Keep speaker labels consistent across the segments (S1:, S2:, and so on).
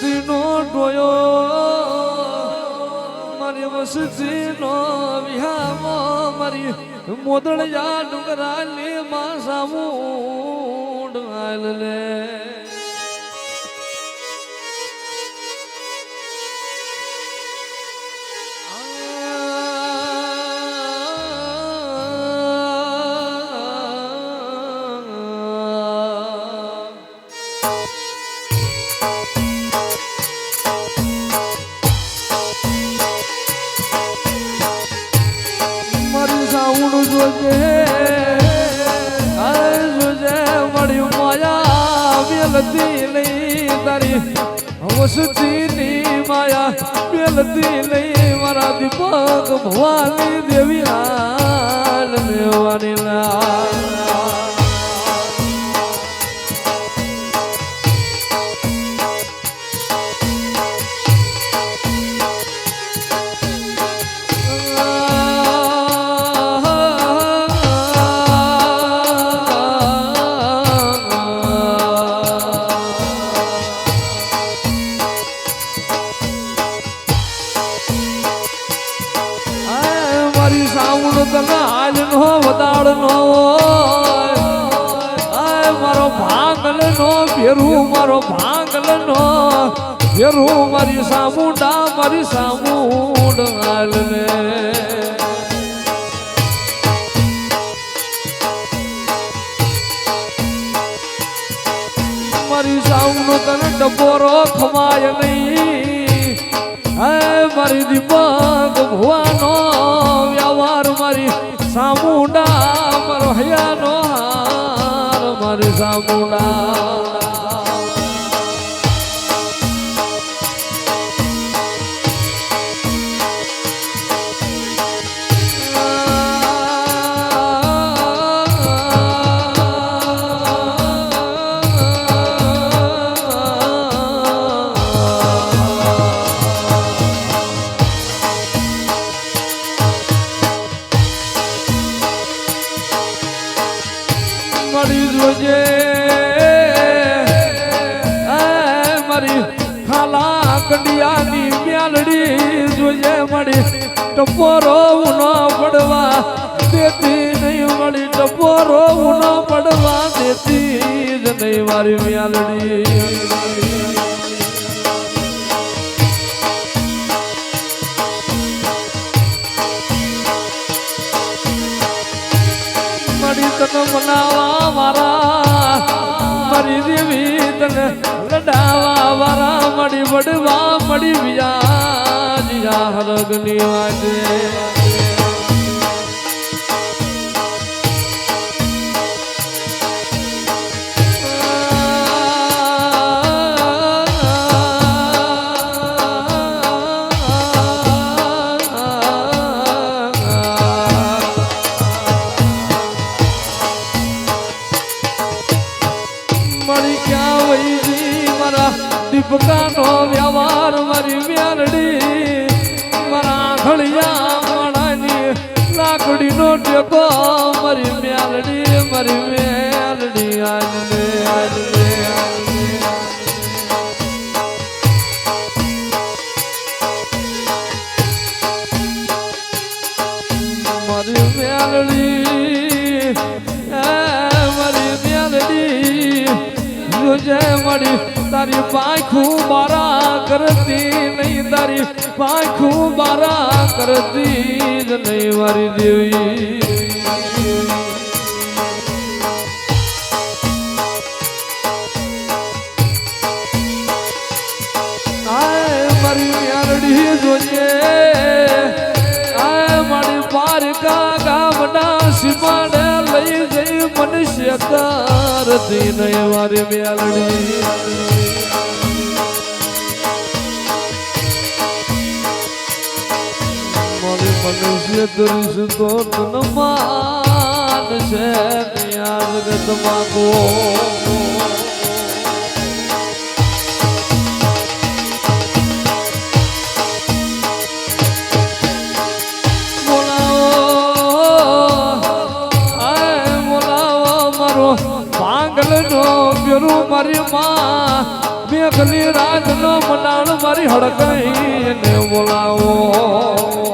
S1: મારી વસતી નો ડોયો. મારી વસતીનો વિહામો મારી મોદળિયા ડુંગરાલી માં સામું લે. મારી માયા બેલતી લઈ મારા દીપક ભવાની દેવી લાલ લેવાની લાલ. વદાળ નો મારો ભાંગલ નો ભેરું, મારો ભાંગલ નો ભેરું, મારી સામુંડા, મારી સામુંડ હાલ ને મારી સાઉનો તને ડબોરો ખમાય નહીં. હે મારી દીપક ભુવાનો, વ્યવહાર મારી સામુંડા મારો હયાનો હાર મારે સામુંડા મારી મ્યાલડી મળી તને મનાવા મારા, મારી દેવી તને લડાવા વારા મળી વડવા મળી વ્યાજિયા હરગની વાજે. મારી મ્યાલડી એ મારી મ્યાલડી જોજે મળી તારી પાંખું બારા કરતી નહીં, તારી પાંખું બારા કરતી જ નહીં, મારી દેવી. નહીં મારી મ્યાલડી મારી મનુષ્ય કરીશ તો તન માન છે યાદ ગત માગો. મારી માં મેઘલી રાત નો મનાણ મારી હડકાઈ ને બોલાવો.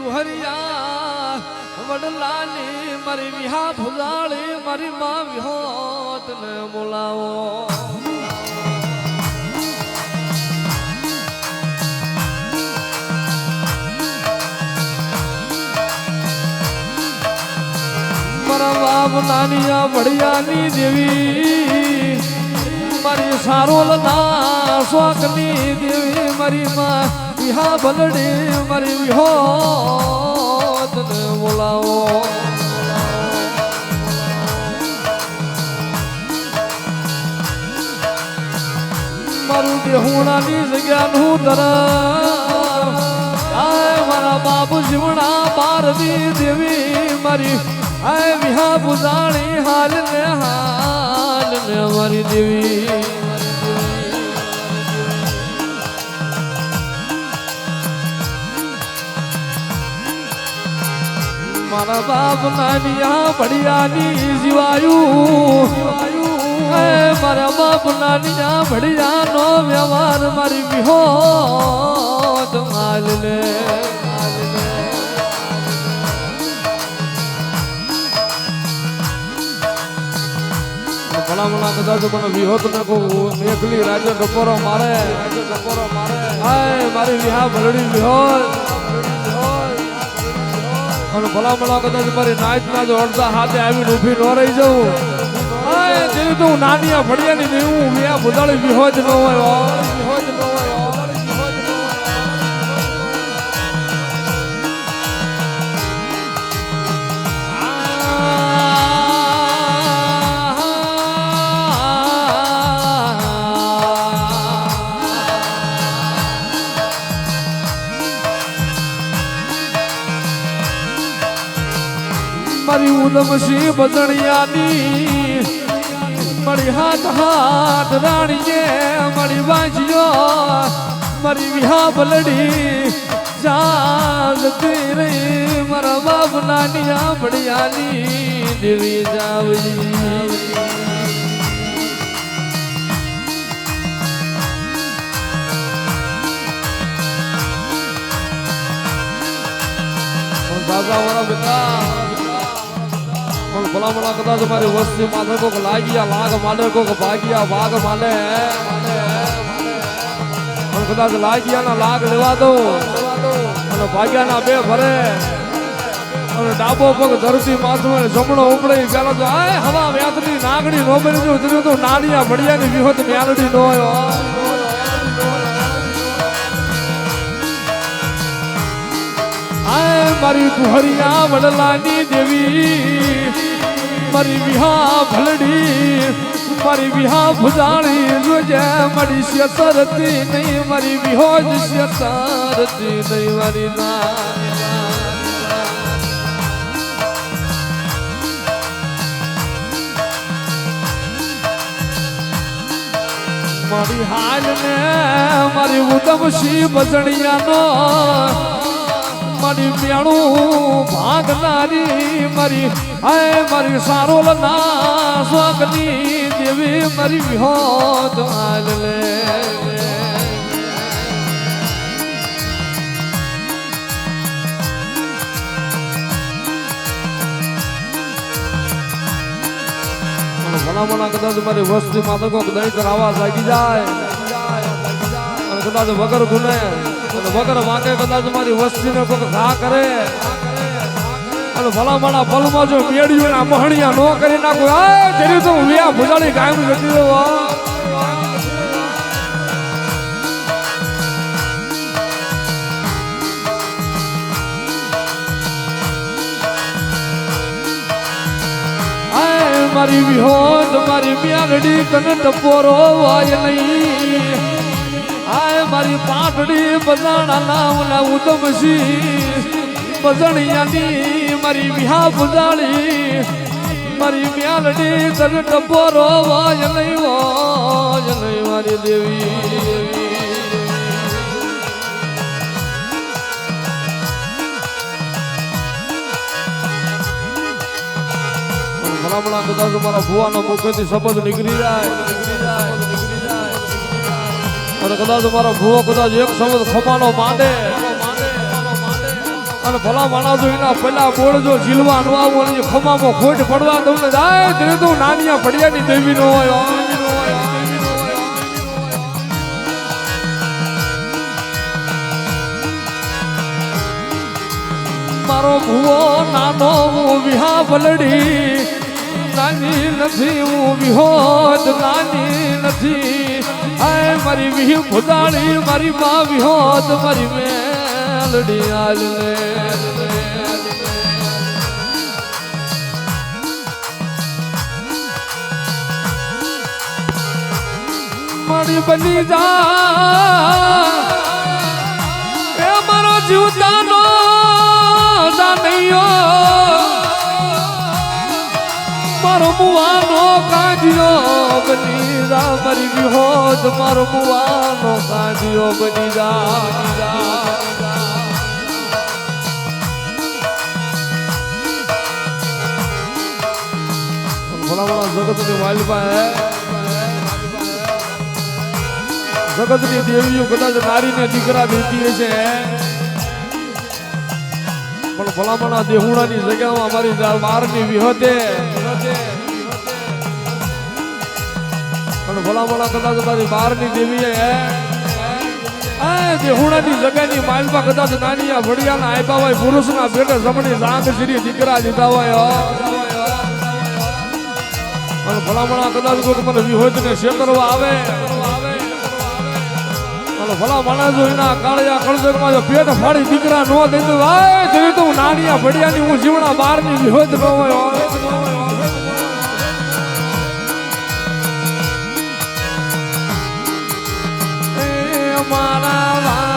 S1: મારી દુહરિયા વડલાની મારી વિહા ભુલાળી મારી માં વિહોત ને બોલાવો નાનિયા વડિયાની દેવી, મારી સારોલ ના શોકની દેવી, મારી માં વિહા બલડી મારી વિહોત તને બોલાવો. મારું દેહુણાની જગ્યાનું આય મારા બાપુ જીવણા પારવી દેવી મારી. આય વિહા બુજાણી હાલ ને હાલ ને મારી દેવી. મારા બાપ નાનિયા ભડિયાની જીવાયું. મારા બાપ નાનિયા ભડિયાનો વ્યવહાર મારી વિહો માલ લે. વિહોત ને મેઘલી રાજે ટપોરો મારે. હાય મારી વિહા ભરડી વિહોત. અને ભલા ભલા કદાચ મારી નાચ ના જો અડધા હાથે આવીને ઊભી ન રહી જવું જેવી તો હું નાની આ નહીં હું આ બુદાળી વિહોજ ન હોય. વિહોજ ન હોય મારી ઉદમસી બદણિયાની મારી હાથ હાથ રાણીએ મારી વાંચ્યો મારી વિહા બલડી જાગતી રહી, મારા બાપ નાની આંબડિયાની દેવી જાવજી દાદા વાળા બેટા પણ ભલા ભલા કદાચ મારી વસ્તી માથે કોક લાગ્યા, લાગ માલે કોક ભાગ્યા ભાગ માલે પણ કદાચ લાગ્યા ના લાગ લેવા દો અને ભાગ્યા ના બે ભરે. અને ડાબો પગ ધરતી માથું જમણો ઉપડે પેલા તો, આય, હવા વ્યાતની નાગણી નો બની જો તને તો નાડિયા ભડિયાની વિહોત મ્યાલડી નો મારી કુહરિયા વડલાની દેવી મારી વિહા ભલડી, મારી વિહા ભુજાળી જોજે મારી શેતરતી નહીં, મારી વિહોજ શેતરતી નહીં, મારી ના મારી હાલ ને મારી ઉદમ શી બજણિયાનો મારી મેણું ભાગનારી મારી. હાય મારી સારોલ ના સ્વગની દેવી મારી વિહોત હાલ લે. ઘણા ભલા કદાચ મારી વસ્તી માં તો કોક દહીં કરાવવા લાગી જાય. કદાચ વગર ગુને વગર વાગે કદાચ મારી વસ્તી ને કોક ઘા કરે. અને ભલા ભલા પલમાં જો મેળ્યું ને મહણિયા નો કરી નાખું. આ તેરી તો વ્યા ભુજાણી કાયમ જતી રહું આય મારી વિહોત, મારી મ્યાલડી કન ટપોરો વાય નહીં. આય મારી પાટડી બજાણા નામના ઉદમસી બજણિયાની મારી વિહા બુજાળી મારી મ્યાલડી તને ટપોરો વાય નહીં વાય નહીં મારી દેવી. ભલામણા કદાચ મારા ભુવાનો મુખેથી શબ્દ નીકળી જાય. અને કદાચ મારા ભુવો કદાચ એક સમજ ખમાનો માંડે અને ભલા માણસ એના પેલા બોળ જો જીલવા નો આવું અને ખમામાં ખોટ પડવા તમને જાય તેને તો નાનિયા પડ્યાની દેવી નો હોય. મારો ભૂવો નાનો હું વિહા બલડી નાની નથી હું વિહોદ નાની નથી આય મારી વિહી ભુદાળી મારી માં વિહોદ મારી મેલડી આલ મારી બની જા. એ મારો જીવતાનો જાનૈયો. મુવાનો કાઢ્યો બની જા, મરી ગયો તમારો મુવાનો કાઢ્યો બની જા ભલા ભલા, જગતની હે. જગતની દેવીઓ કદાચ નારીને દીકરા દેતી છે પણ ભલામણા દેહુણાની જગ્યામાં અમારી બારની વિહતે. પણ ભલામણા કદાચ અમારી બારની દેવીએ આ દેહુણાની જગ્યાની માલમાં કદાચ નાની આ વડિયાના આપ્યા હોય, પુરુષના પેટે જમણી જાંગ શ્રી દીકરા દીધા હોય અને ભલામણા કદાચ કોઈ મને વિહોતને શેતરવા આવે. ભલા માણસ એના કાળિયા કળજગમાં જો પેટ ફાડી દીકરા નો દઈ તો હું નાનિયા ભડિયાની હું જીવણા બહારની વિહોત ન હોય મારા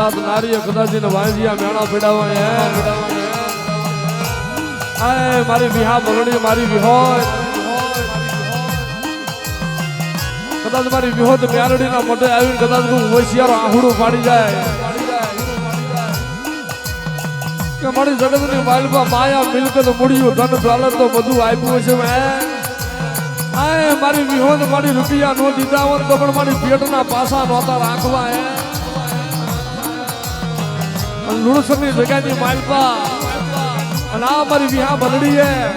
S1: હાથ હાથ નારીએ એને વાંજિયા મેણા પીડાવા હે? મારી વિહા બગડી મારી વિહોય. કદાચ મારી વિહોત મ્યારડીના મોઢે આવીને કદાચ હું હોશિયારો આહુડું પાડી જાય. કે મારી જગતની માલમાં માયા, મિલકત મૂડ્યું ધન દોલત તો બધું આપ્યું છે મેં આય મારી વિહોત મારી રૂપિયા નો દીધા હોત તો પણ મારી પેટના પાસા નહોતા રાખવા, હે? અને લુણસરની જગ્યાની માલપા. અને આ મારી વિહા બદડી હે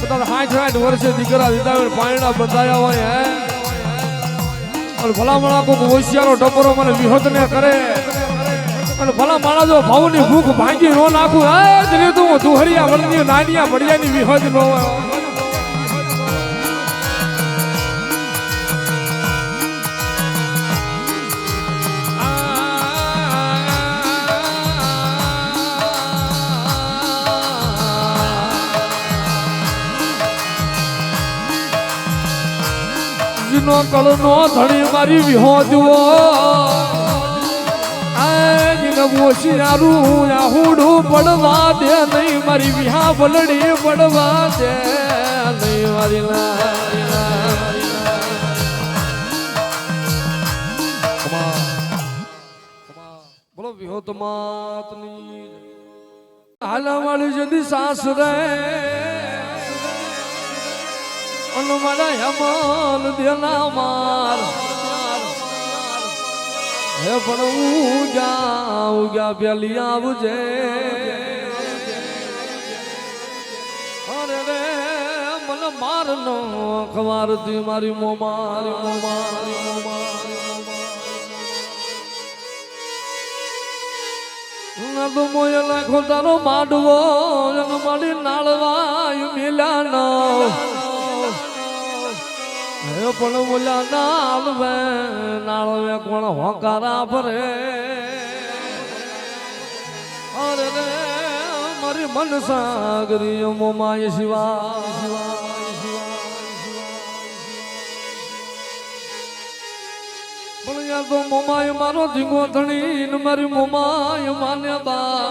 S1: કદાચ હાઠ સાઠ વર્ષે દીકરા દીધા પાયણા બંધાયા હોય, હે? અને ભલા મળા કોઈ હોશિયારો ટપરો મને વિહત ને કરે. અને ભલા માણા જો ભાવની ભૂખ ભાંગી નો નાખું, હે? જરી તું દુહરિયા વળની નાનિયા, ભડિયાની વિહોત નો હોય. જીનો નો ધણી મારી વિહો જુઓ. જીને ઓશિયારું આહુડું પડવા દે, નહીં મારી વિહા બલડી પડવા દે, નહીં મારી બોલો વિહો તો માતની. હાલા વાળી જદી સાસરે અનુમાના હેમાલ દેના માર હે પણ ઉગ્યા ઉગ્યા પેલી આવજે. અરે મને મારનો ખવાર મારી મો મારી મો મારી મો મારી ના તો મોય લાખો માડવો માડી નાળવાયું મિલાનો. પણ બોલ્યા નાળવે નાળવે કોણ હોકારા ભરે? અરે રે, મારી મન સાગરી મોમાય શિવા પણ યાર તો મોમાય મારો ધીંગો ધણી ને મારી મોમાય માન્યતા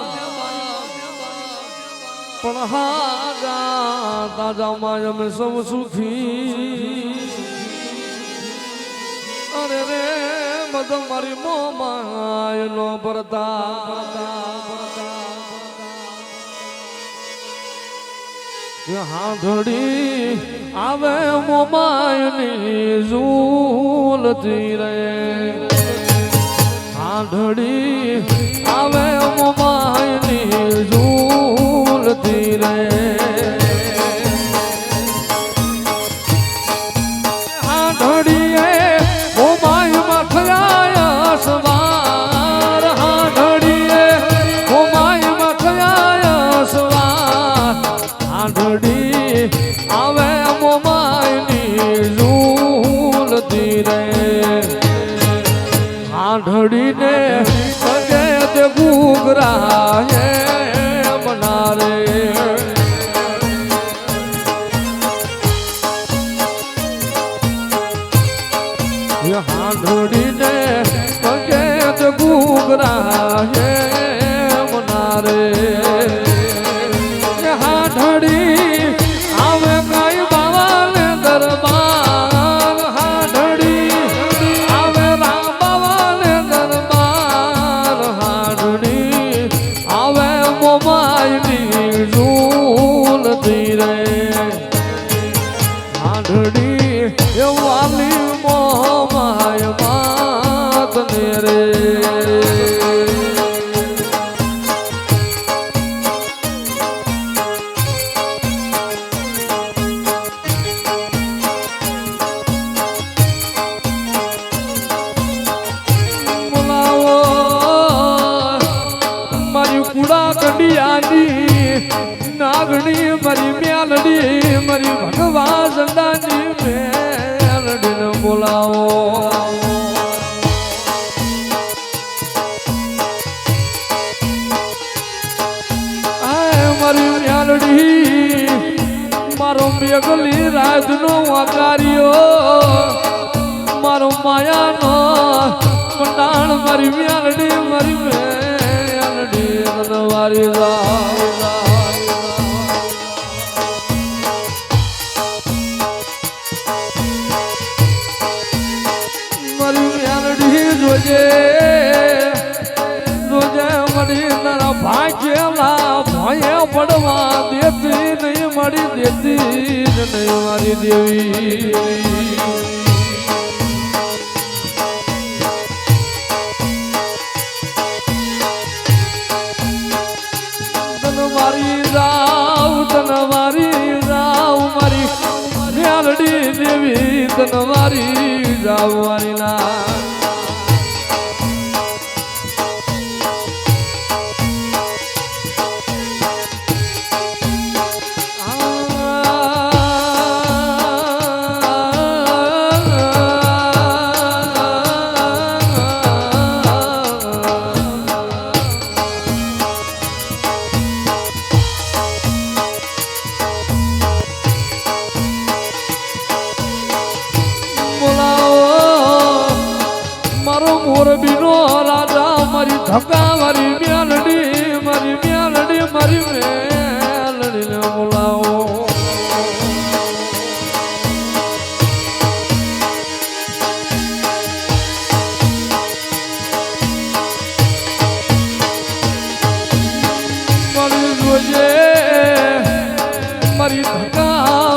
S1: પણ પણ હાજા તાજામાં અમે સૌ સુખી. અરે રે બધો મારી મોમાય નો ભરતા હાંધડી આવે મોમાયની ઝૂલતી રે હાંધડી આવે મોમાયની ઝૂલતી રે ચાંદડી એ વાલી મોમાય માત રે. મારી મ્યાલડી મારી મારી જોજે જોજે મળી તારા ભાગ્યલા ભય પડવા દેતી નહીં મળી દેતી નહીં, મારી દેવી. દેવી તન મારી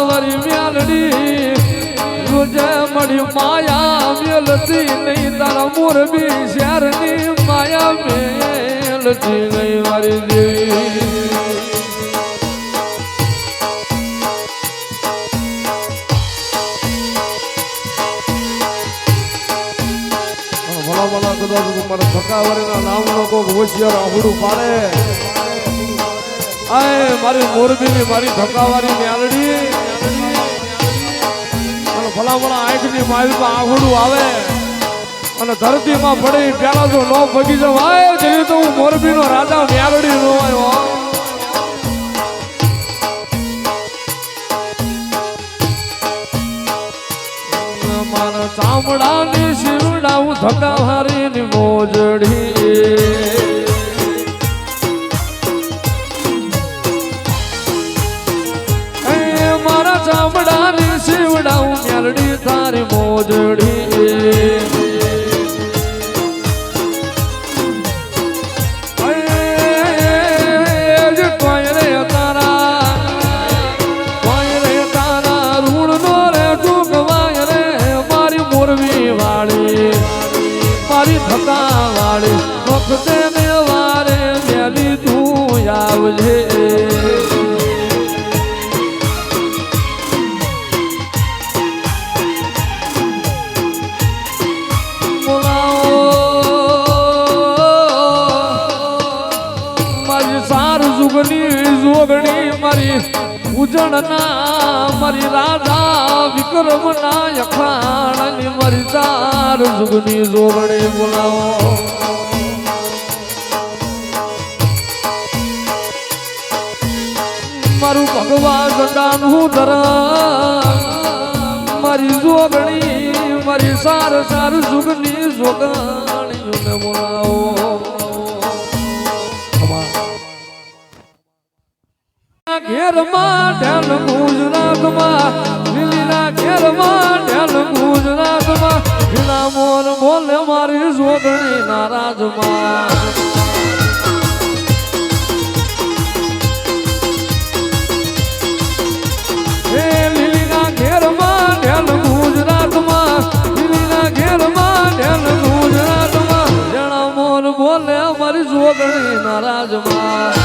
S1: મારી મ્યાલડી રોજે મળી માયા મારી દેવી. ભલા ભલા કદાચ મારા ફકાવરીના નામનો કોક હોશિયાર આહુડું પાડે. આય, મારી મોરબીની મારી ધકાવારી મ્યાલડી અને ભલા ભલા આંખની માલમાં આંગડું આવે. અને ધરતીમાં પડી પેલા જો નો ભગી જવાય, જેવી તો હું મોરબીનો રાજા મ્યાલડી નો આવ્યો. મારા ચામડાની શિરડા હું ધકાવારીની મોજડી. તારી જુગની જોગણી મારી, ઉજળના મારી રાધા વિક્રમના અખાણની મારી સાર જુગની જોગણી બોલાવો. મારું ભગવાન ગંડાનું ધરા મારી જોગણી, મારી સાર સાર જુગની જોગણીઓને બોલાવો. ઘેરમાં ઢેલ ગુજરાતમાં લીલીના ઘેરમાં ઢેલ ગુજરાતમાં લીલા મોર બોલે મારી જોગણી નારાજમાં. બોલે અમારી જોગણી નારાજમાં.